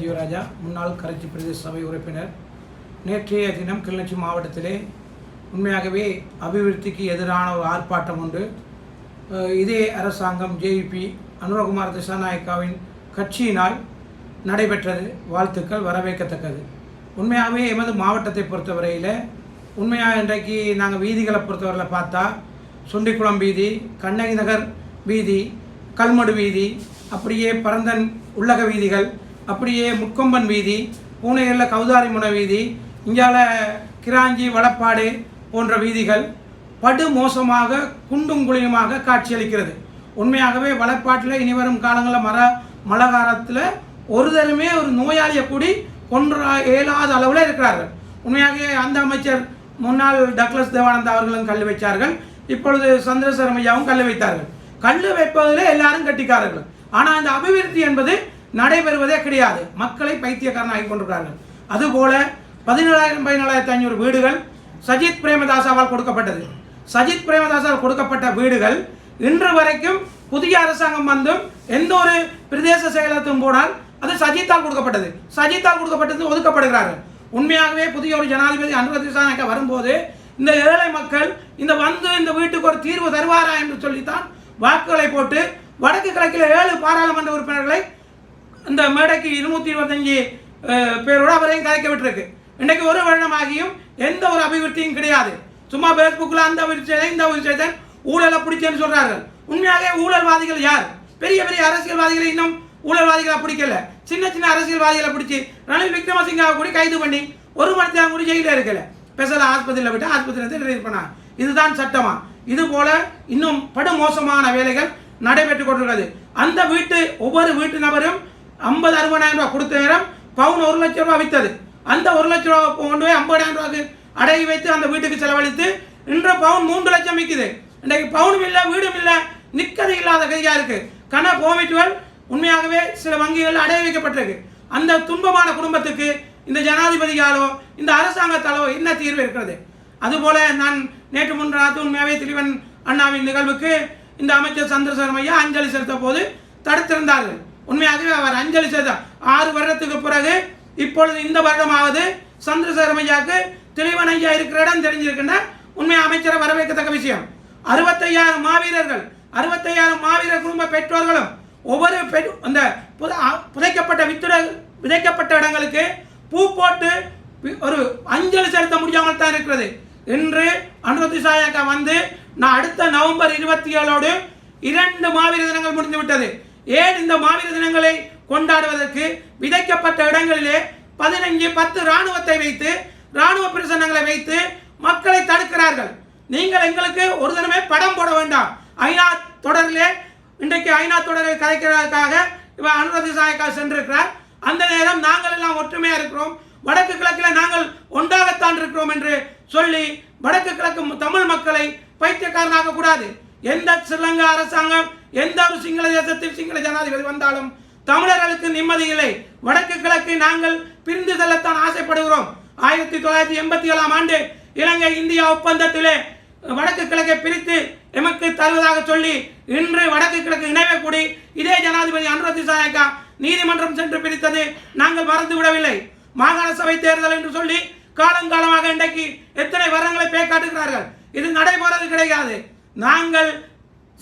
ஜீவராஜா முன்னாள் கரைச்சி பிரதேச சபை உறுப்பினர். நேற்றைய தினம் கிளிநொச்சி மாவட்டத்திலே உண்மையாகவே அபிவிருத்திக்கு எதிரான ஒரு ஆர்ப்பாட்டம் உண்டு இதே அரசாங்கம் ஜேபி அனுரகுமார் திசாநாயக்காவின் கட்சியினால் நடைபெற்றது. வாழ்த்துக்கள் வரவேற்கத்தக்கது. உண்மையாகவே எமது மாவட்டத்தை பொறுத்தவரையில் உண்மையாக இன்றைக்கு நாங்கள் வீதிகளை பொறுத்தவரையில் பார்த்தா சுண்டிக்குளம் வீதி கண்ணகி நகர் வீதி கல்மடு வீதி அப்படியே பரந்தன் உள்ளக வீதிகள் அப்படியே முக்கொம்பன் வீதி பூனையில் கௌதாரிமுனை வீதி இங்கால கிராஞ்சி வடப்பாடு போன்ற வீதிகள் படு மோசமாக குண்டும் குழியுமாக காட்சியளிக்கிறது. உண்மையாகவே வளப்பாட்டில் இனி வரும் காலங்களில் மர மழை காலத்தில் ஒரு தரமே ஒரு நோயாளியை கூடி கொன்ற இயலாத அளவில் இருக்கிறார்கள். உண்மையாகவே அந்த அமைச்சர் முன்னாள் டக்ளஸ் தேவானந்தா அவர்களும் கல் வைத்தார்கள் இப்பொழுது சந்திரசரமையாவும் ஐயாவும் கல் வைத்தார்கள். கல் வைப்பதிலே எல்லாரும் கட்டிக்காரர்கள். ஆனால் அந்த அபிவிருத்தி என்பது நடைபெறுவதே கிடையாது. மக்களை பைத்தியக்காரன் ஆகி கொண்டிருக்கிறார்கள் அதுபோல பதினேழாயிரம் பதினேழாயிரத்தி ஐநூறு வீடுகள் சஜித் பிரேமதாசாவால் கொடுக்கப்பட்டது. சஜித் பிரேமதாசால் கொடுக்கப்பட்ட வீடுகள் இன்று வரைக்கும் புதிய அரசாங்கம் வந்தும் எந்த ஒரு பிரதேச செயலகத்தும் போனால் அது சஜித்தால் கொடுக்கப்பட்டது. சஜித்தால் கொடுக்கப்பட்டது ஒதுக்கப்படுகிறார்கள். உண்மையாகவே புதிய ஒரு ஜனாதிபதி அனுரதிசானாக்க வரும்போது இந்த ஏழை மக்கள் இந்த வந்து இந்த வீட்டுக்கு ஒரு தீர்வு தருவாரா என்று சொல்லித்தான் வாக்குகளை போட்டு வடக்கு கிழக்கில் ஏழு பாராளுமன்ற உறுப்பினர்களை இந்த மேடைக்கு இருநூத்தி இருபத்தஞ்சு அஹ், பேரோட அவரையும் கலைக்க விட்டுருக்கு. இன்றைக்கு ஒரு வருடமாகியும் எந்த ஒரு அபிவிருத்தியும் கிடையாது. சும்மா பேஸ்புக்கில் அந்த விஷயத்தை இந்த விஷயத்தை ஊழலை பிடிச்சேன்னு சொல்கிறார்கள் உண்மையாகவே ஊழல்வாதிகள் யார்? பெரிய பெரிய அரசியல்வாதிகளை இன்னும் ஊழல்வாதிகளை பிடிக்கல. சின்ன சின்ன அரசியல்வாதிகளை பிடிச்சி ரணில் விக்ரமசிங்காவை கூட கைது பண்ணி ஒரு மணித்தான் கூட ஜெயிலில் இருக்கல. ஸ்பெஷல் ஆஸ்பத்திரியில் விட்டு ஆஸ்பத்திரியில் ரிலீஸ் பண்ணாங்க இதுதான் சட்டமா. இது போல இன்னும் படுமோசமான வேலைகள் நடைபெற்றுக் கொண்டிருக்கிறது. அந்த வீட்டு ஒவ்வொரு வீட்டு நபரும் ஐம்பது அறுபதாயிரம் ரூபாய் கொடுத்த நேரம் பவுன் ஒரு லட்சம் ரூபாய் விற்றது அந்த ஒரு லட்சம் ரூபாய் கொண்டு போய் ஐம்பதாயிரம் ரூபாய்க்கு அடகி வைத்து அந்த வீட்டுக்கு செலவழித்து இன்று பவுன் மூன்று லட்சம் விற்குது இன்றைக்கு பவுனும் இல்லை வீடும் இல்லை நிற்கது இல்லாத கதையாக இருக்குது கன கோமிட்டுகள் உண்மையாகவே சில வங்கிகள் அடைய வைக்கப்பட்டிருக்கு. அந்த துன்பமான குடும்பத்துக்கு இந்த ஜனாதிபதியாலோ இந்த அரசாங்கத்தாலோ என்ன தீர்வு இருக்கிறது? அதுபோல நான் நேற்று முன்றாத்து உண்மையாகவே திரிவன் அண்ணாவின் நிகழ்வுக்கு இந்த அமைச்சர் சந்திரசேகரம் ஐயா அஞ்சலி செலுத்த போது தடுத்திருந்தார்கள். உண்மையாகவே அவர் அஞ்சலி செய்தார். ஆறு வருடத்துக்கு பிறகு இப்பொழுது இந்த வருடமாவது சந்திரசேகரம் ஐயாவுக்கு தெளிவன் ஐயா இருக்கிற இடம் தெரிஞ்சிருக்கின்ற உண்மை அமைச்சரை வரவேற்கத்தக்க விஷயம். அறுபத்தையாயிரம் மாவீரர்கள் அறுபத்தையாயிரம் மாவீரர் குடும்ப பெற்றோர்களும் ஒவ்வொரு அந்த புத- புதைக்கப்பட்ட வித்துட விதைக்கப்பட்ட இடங்களுக்கு பூ போட்டு ஒரு அஞ்சலி செலுத்த முடியாமல் தான் இருக்கிறது. இன்று அனுரதி சாயக்கா வந்து நான் அடுத்த நவம்பர் இருபத்தி ஏழோடு இரண்டு மாவீர தினங்கள் முடிந்து விட்டது ஏன் இந்த மாவீர தினங்களை கொண்டாடுவதற்கு விதைக்கப்பட்ட இடங்களிலே பதினஞ்சு பத்து ராணுவத்தை வைத்து ராணுவ பிரசனங்களை வைத்து மக்களை தடுக்கிறார்கள். நீங்கள் எங்களுக்கு ஒரு தினமே படம் போட வேண்டாம். ஐநா தொடரிலே இன்றைக்கு ஐநா தொடரை கலைக்கிறதற்காக இவர் அனுரதி சாயக்கா சென்றிருக்கிறார். அந்த நேரம் நாங்கள் எல்லாம் ஒற்றுமையாக இருக்கிறோம். வடக்கு கிழக்கில் நாங்கள் ஒன்றாகத்தான் இருக்கிறோம் என்று சொல்லி வடக்கு கிழக்கு தமிழ் மக்களை பைத்தியக்காரனாக கூடாது. எந்த ஸ்ரீலங்கா அரசாங்கம் எந்த ஒரு சிங்கள தேசத்தில் சிங்கள ஜனாதிபதி வந்தாலும் தமிழர்களுக்கு நிம்மதி இல்லை. வடக்கு கிழக்கு நாங்கள் பிரிந்து செல்லத்தான் ஆசைப்படுகிறோம். ஆயிரத்தி தொள்ளாயிரத்தி எண்பத்தி ஏழாம் ஆண்டு இலங்கை இந்தியா ஒப்பந்தத்திலே வடக்கு கிழக்கை பிரித்து எமக்கு தருவதாக சொல்லி இன்று வடக்கு கிழக்கு இணைவே கூடி இதே ஜனாதிபதி அனுரதி சாயக்கா நீதிமன்றம் சென்று பிரித்தது நாங்கள் மறந்து விடவில்லை மாகாண சபை தேர்தல் என்று சொல்லி காலங்காலமாக இன்றைக்கு எத்தனை வரங்களை பே காட்டுகிறார்கள் இது நடைபெறது கிடையாது. நாங்கள்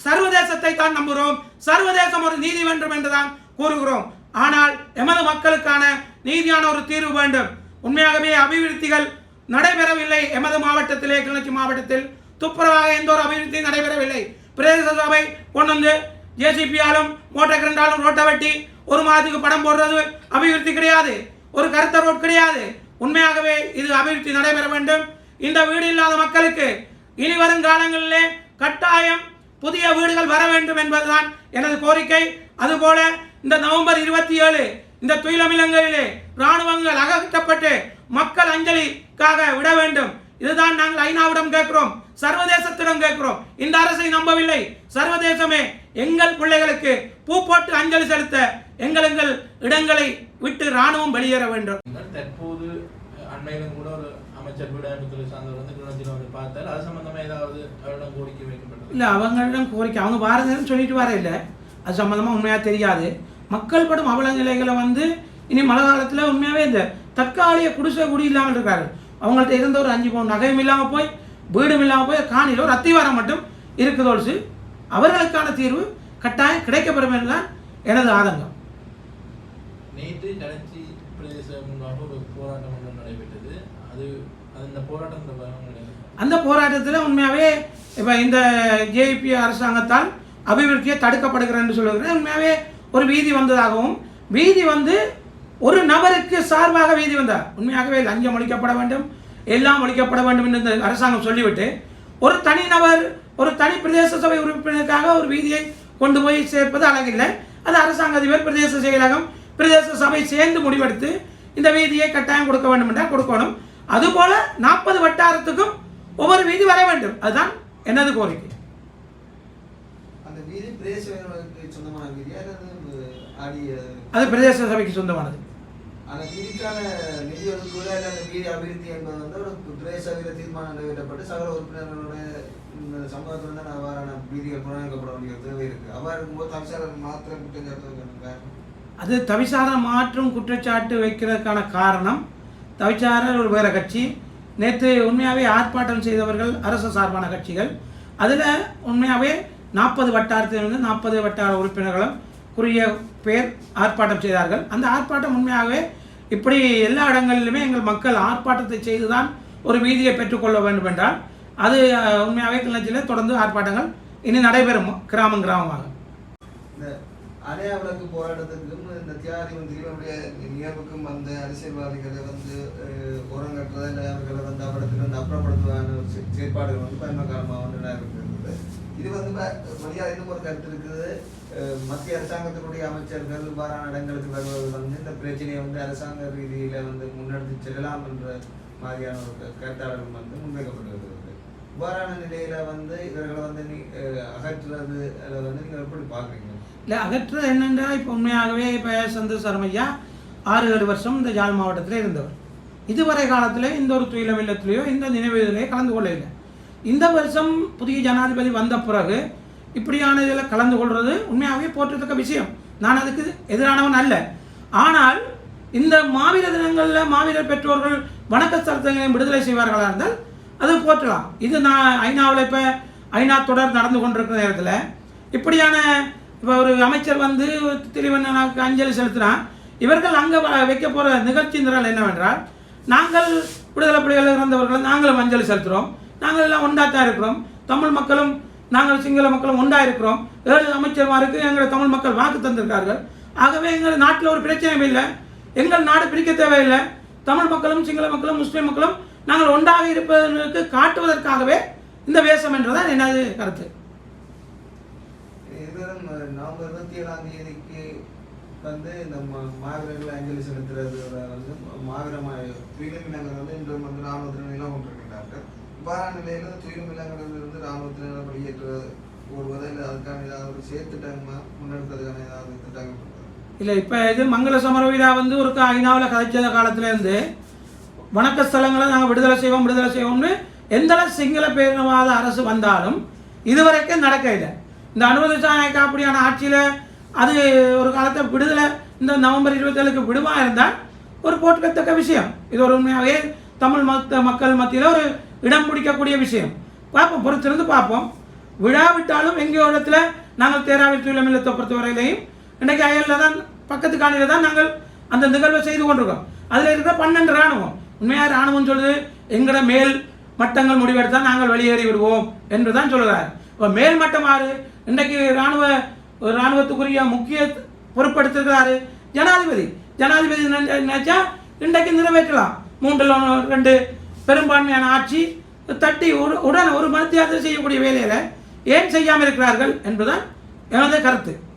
சர்வதேசத்தை தான் நம்புகிறோம். சர்வதேசம் ஒரு நீதி வேண்டும் என்றுதான் கூறுகிறோம். ஆனால் எமது மக்களுக்கான நீதியான ஒரு தீர்வு வேண்டும். உண்மையாகவே அபிவிருத்திகள் நடைபெறவில்லை எமது மாவட்டத்திலே கிளர்ச்சி மாவட்டத்தில். துப்புரவாக எந்த ஒரு அபிவிருத்தியும் நடைபெறவில்லை. பிரதேச சபை கொண்டு வந்து ஜேசிபியாலும் மோட்டார் கிரண்டாலும் ரோட்டை வெட்டி ஒரு மாதத்துக்கு படம் போடுறது அபிவிருத்தி கிடையாது. ஒரு கருத்த ரோட் கிடையாது. உண்மையாகவே இது அபிவிருத்தி நடைபெற வேண்டும். இந்த வீடு இல்லாத மக்களுக்கு இனி வரும் காலங்களிலே கட்டாயம் புதிய வீடுகள் வர வேண்டும் என்பதுதான் எனது கோரிக்கை. அதுபோல இந்த நவம்பர் இருபத்தி ஏழு இந்த துயிலமிலங்களிலே ராணுவங்கள் அகற்றப்பட்டு மக்கள் அஞ்சலிக்காக விட வேண்டும். இதுதான் நாங்கள் ஐநாவிடம் கேட்கிறோம். சர்வதேசத்திடம் கேட்கிறோம். இந்த அரசை நம்பவில்லை. சர்வதேசமே எங்கள் பிள்ளைகளுக்கு பூ போட்டு அஞ்சலி செலுத்த எங்கள் எங்கள் இடங்களை விட்டு ராணுவம் வெளியேற வேண்டும். தற்போது அண்மையிலும் கூட ஒரு அமைச்சர் வீடமைப்புத்துறை சார்ந்தவர் வந்து கிளர்ச்சியில் வந்து பார்த்தால் அது சம்பந்தமா ஏதாவது அவரிடம் கோரிக்கை வைக்கப்பட்டது இல்லை அவங்களிடம் கோரிக்கை. அவங்க பாரதம் சொல்லிட்டு வர இல்லை. அது சம்மந்தமாக உண்மையாக தெரியாது. மக்கள் படும் அவல நிலைகளை வந்து இனி மழை காலத்தில் உண்மையாகவே இந்த தற்காலிக குடிசை குடி இல்லாமல் இருக்காரு அவங்கள்ட்ட இருந்த ஒரு அஞ்சு பவுன் நகையும் இல்லாமல் போய் வீடும் இல்லாமல் போய் காணியில் ஒரு அத்திவாரம் மட்டும் இருக்குதோல்சு அவர்களுக்கான தீர்வு கட்டாயம் கிடைக்கப்பெறும் என்றுதான் எனது ஆதங்கம். நேற்று கலச்சி பிரதேச முன்பாக ஒரு போராட்டம் ஒன்று நடைபெற்றது. அது அந்த போராட்டத்தில் உண்மையாகவே இப்போ இந்த ஜேபி அரசாங்கத்தால் அபிவிருத்தியை தடுக்கப்படுகிறேன்னு சொல்லுகிறேன். உண்மையாகவே ஒரு வீதி வந்ததாகவும் வீதி வந்து ஒரு நபருக்கு சார்பாக வீதி வந்தார். உண்மையாகவே லஞ்சம் ஒழிக்கப்பட வேண்டும் எல்லாம் ஒழிக்கப்பட வேண்டும் என்று இந்த அரசாங்கம் சொல்லிவிட்டு ஒரு தனிநபர் ஒரு தனி பிரதேச சபை உறுப்பினருக்காக ஒரு வீதியை கொண்டு போய் சேர்ப்பது அழகில்லை. அது அரசாங்க அதிபர் பிரதேச செயலகம் பிரதேச சபை சேர்ந்து முடிவெடுத்து இந்த வீதியை கட்டாயம் கொடுக்க வேண்டும் என்றால் கொடுக்கணும். அதுபோல நாற்பது வட்டாரத்துக்கும் ஒவ்வொரு வீதி வர வேண்டும். அதுதான் எனது கோரிக்கை. அது பிரதேச சபைக்கு சொந்தமானது. அது தவிசார மாற்றும் குற்றச்சாட்டு வைக்கிறதுக்கான காரணம் தவிச்சாரர் ஒரு வேறு கட்சி. நேற்று உண்மையாகவே ஆர்ப்பாட்டம் செய்தவர்கள் அரசு சார்பான கட்சிகள். அதில் உண்மையாகவே நாற்பது வட்டாரத்திலிருந்து நாற்பது வட்டார உறுப்பினர்களும் குறுகிய பேர் ஆர்ப்பாட்டம் செய்தார்கள். அந்த ஆர்ப்பாட்டம் உண்மையாகவே இப்படி எல்லா இடங்களிலுமே எங்கள் மக்கள் ஆர்ப்பாட்டத்தை செய்துதான் ஒரு வீதியை பெற்றுக்கொள்ள வேண்டும் என்றால் அது உண்மையாகவே கிளர்ச்சியில் தொடர்ந்து ஆர்ப்பாட்டங்கள் இனி நடைபெறும் கிராமம் கிராமமாக. இந்த அணையா விளக்கு போராட்டத்துக்கும் இந்த தியாகி மந்திரிகளுடைய நியமக்கும் வந்த அரசியல்வாதிகளை வந்து உரம் ஓரங்கட்டுறதை இல்லை அவர்களை வந்து அவரிடத்துல வந்து அப்புறப்படுத்துவதான செயற்பாடுகள் வந்து பயணக்காலமாக வந்து நடைபெற்று இது வந்து வழியாக ஒரு கருத்து இருக்குது. மத்திய அரசாங்கத்தினுடைய அமைச்சர்கள் இவ்வாறான இடங்களுக்கு வருவது வந்து இந்த பிரச்சனையை வந்து அரசாங்க ரீதியில வந்து முன்னெடுத்து செல்லலாம் என்ற மாதிரியான ஒரு கருத்தாளர்கள் வந்து முன்வைக்கப்பட்டு வருகிறது இவ்வாறான நிலையில வந்து இவர்களை வந்து நீ அகற்றுறது அதை வந்து நீங்கள் எப்படி பார்க்குறீங்க? இல்லை அகற்ற என்னென்றால் இப்போ உண்மையாகவே இப்போ சந்திர சரமையா ஆறு ஏழு வருஷம் இந்த ஜாழ் மாவட்டத்தில் இருந்தவர். இதுவரை காலத்தில் இந்த ஒரு துயிலம் இல்லத்திலேயோ இந்த நினைவுகளிலேயோ கலந்து கொள்ளவில்லை. இந்த வருஷம் புதிய ஜனாதிபதி வந்த பிறகு இப்படியான இதில் கலந்து கொள்வது உண்மையாகவே போற்றத்தக்க விஷயம். நான் அதுக்கு எதிரானவன் அல்ல. ஆனால் இந்த மாவீர தினங்களில் மாவீரர் பெற்றோர்கள் வணக்க சரத்தங்களையும் விடுதலை செய்வார்களாக இருந்தால் அது போற்றலாம். இது நான் ஐநாவில் இப்போ ஐநா தொடர் நடந்து கொண்டிருக்கிற நேரத்தில் இப்படியான இப்போ ஒரு அமைச்சர் வந்து திரிவண்ணனுக்கு அஞ்சலி செலுத்துகிறான் இவர்கள் அங்கே வைக்க போகிற நிகழ்ச்சி நிரல் என்னவென்றால் நாங்கள் விடுதலை புலிகள் இறந்தவர்கள் நாங்களும் அஞ்சலி செலுத்துகிறோம் நாங்கள் எல்லாம் ஒன்றாத்தான் இருக்கிறோம். தமிழ் மக்களும் நாங்கள் சிங்கள மக்களும் ஒன்றாக இருக்கிறோம். ஏழு அமைச்சர்மாருக்கு எங்களை தமிழ் மக்கள் வாக்கு தந்திருக்கார்கள். ஆகவே எங்கள் நாட்டில் ஒரு பிரச்சனையும் இல்லை. எங்கள் நாடு பிரிக்க தேவையில்லை. தமிழ் மக்களும் சிங்கள மக்களும் முஸ்லீம் மக்களும் நாங்கள் ஒன்றாக இருப்பதற்கு காட்டுவதற்காகவே இந்த வேஷம் என்றுதான் எனது கருத்து இதுவரும் நவம்பர் இருபத்தி ஏழாம் தேதிக்கு வந்து இந்த மாவீரர்கள் அஞ்சலி செலுத்துறது வந்து மாவீர துயிலும் இனங்கள் வந்து இன்று வந்து ராணுவத்தினர் நிலம் கொண்டிருக்கின்றார்கள். இவ்வாறான நிலையில துயிலும் இனங்களிலிருந்து ராணுவத்தினர் வெளியேற்ற ஓடுவதை இல்லை அதுக்கான ஏதாவது ஒரு செயற்திட்டமா முன்னெடுக்கிறதுக்கான ஏதாவது திட்டங்கள் இல்லை இப்போ இது மங்கள சமரவீரா வந்து ஒரு ஐநாவில் காலத்துல காலத்துலேருந்து வணக்க ஸ்தலங்களை நாங்கள் விடுதலை செய்வோம் விடுதலை செய்வோம்னு எந்த சிங்கள பேரினவாத அரசு வந்தாலும் இதுவரைக்கும் நடக்க இல்லை. இந்த அனுமதி சாயக்கா அப்படியான ஆட்சியில் அது ஒரு காலத்தை விடுதலை இந்த நவம்பர் இருபத்தேழுக்கு விடுமா இருந்தால் ஒரு போட்டுக்கத்தக்க விஷயம். இது ஒரு உண்மையாகவே தமிழ் மத்த மக்கள் மத்தியில் ஒரு இடம் பிடிக்கக்கூடிய விஷயம். பார்ப்போம் பொறுத்திருந்து பார்ப்போம். விழாவிட்டாலும் எங்கேயோ இடத்துல நாங்கள் தேராவில் தூயிலம் பொறுத்தவரையிலையும் இன்றைக்கு அயலில் தான் பக்கத்து காணியில் தான் நாங்கள் அந்த நிகழ்வை செய்து கொண்டிருக்கோம். அதில் இருக்கிற பன்னெண்டு இராணுவம். உண்மையாக இராணுவம் சொல்லுது எங்கட மேல் மட்டங்கள் முடிவெடுத்தால் நாங்கள் வெளியேறி விடுவோம் என்று தான் சொல்கிறார் இப்போ மேல் மட்டம் ஆறு இன்றைக்கு இராணுவ ஒரு இராணுவத்துக்குரிய முக்கிய பொறுப்படுத்திருக்கிறாரு. ஜனாதிபதி. ஜனாதிபதி நினைச்சா இன்றைக்கு நிறைவேற்றலாம். மூன்றில் ஒன்று- ரெண்டு பெரும்பான்மையான ஆட்சி தட்டி ஒரு உடன் ஒரு மத்தியார்த்தம் செய்யக்கூடிய வேலையில் ஏன் செய்யாமல் இருக்கிறார்கள் என்பதுதான் எனது கருத்து.